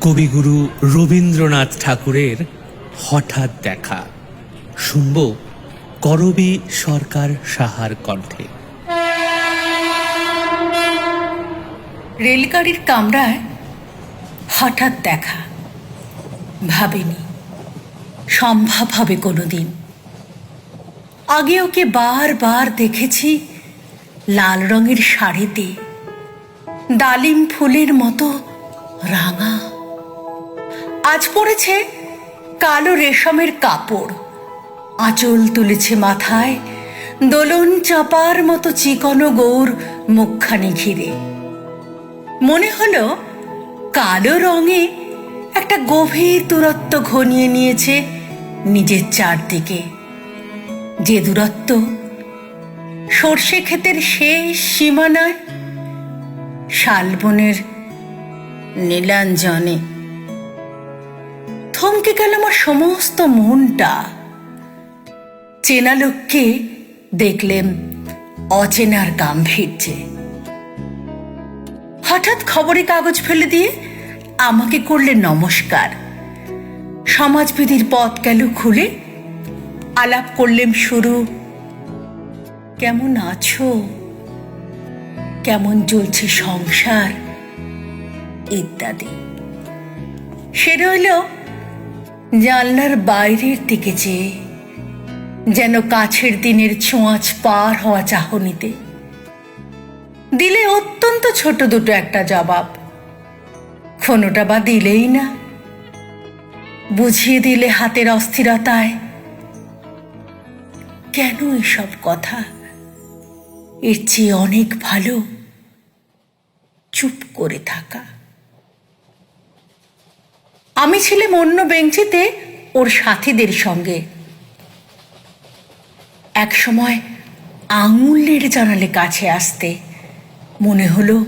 কবিগুরু রবীন্দ্রনাথ ঠাকুরের হঠাৎ দেখা। শুনব করবি সরকার সাহার কণ্ঠে। রেলগাড়ির কামরায় হঠাৎ দেখা। ভাবিনি, সম্ভব হবে কোনোদিন। আগে ওকে বারবার দেখেছি লাল রঙের শাড়িতে, ডালিম ফুলের মতো রাঙা। আজ পড়েছে কালো রেশমের কাপড়। আঁচল তুলেছে মাথায়, দোলন চাপার মতো চিকনো গৌর মুখখানি ঘিরে। মনে হলো কালো রঙে একটা গভীর দূরত্ব ঘনিয়ে নিয়েছে নিজের চারদিকে। যে দূরত্ব সর্ষে ক্ষেতের শেষ সীমানায় শালবনের নীলাঞ্জনে থমকে গেল আমার সমস্ত মনটা। চেনা লোককে দেখলেম অচেনার গাম্ভীর্যে। হঠাৎ খবরে কাগজ ফেলে দিয়ে আমাকে করলে নমস্কার। সমাজবিধির পথ গেল খুলে, আলাপ করলেম শুরু, কেমন আছো? কেমন চলছে সংসার? ইত্যাদি। সে রইল জানলার বাইরের দিকে চেয়ে যেন কাছের দিনের ছোঁয়াচ পার হওয়া চাহনিতে দিলে অত্যন্ত ছোট দুটো একটা জবাব। কোনোটা বা দিলেই না। বুঝিয়ে দিলে হাতের অস্থিরতায়। কেন এসব কথা? এর চেয়ে অনেক ভালো চুপ করে থাকা। আমি ছিলাম অন্য বেঞ্চিতে ওর সাথীদের সঙ্গে। এক সময় আঙুলের জানালে কাছে আসতে মনে হলো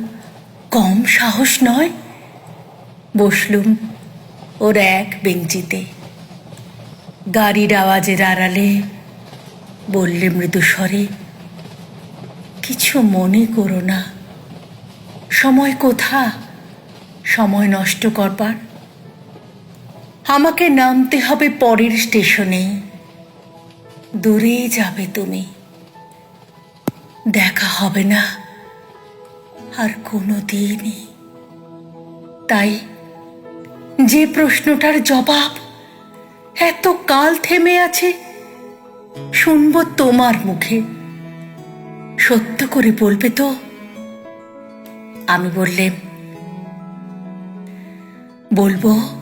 কম সাহস নয়। বসলুম ওর এক বেঞ্চিতে। গাড়ির আওয়াজের আড়ালে বললে মৃদু স্বরে কিছু মনে করো না। সময় কোথা? সময় নষ্ট করবার আমাকে নামতে হবে পরের স্টেশনে। দূরে যাবে তুমি। দেখা হবে না। আর কোনো দিনই। তাই যে প্রশ্নটার জবাব এত কাল থেমে আছে, শুনব তোমার মুখে। সত্য করে বলবে তো। আমি বললেম বলব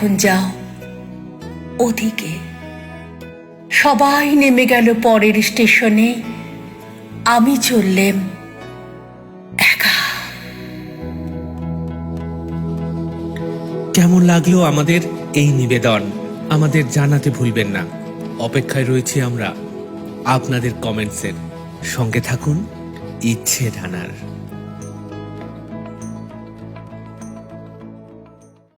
এখন যাও। ওদিকে সবাই নেমে গেল পরের স্টেশনে। আমি চললেম একা। কেমন লাগল আমাদের এই নিবেদন? আমাদের জানাতে ভুলবেন না। অপেক্ষায় রয়েছি আমরা। আপনাদের কমেন্টসের সঙ্গে থাকুন। ইচ্ছে ধানার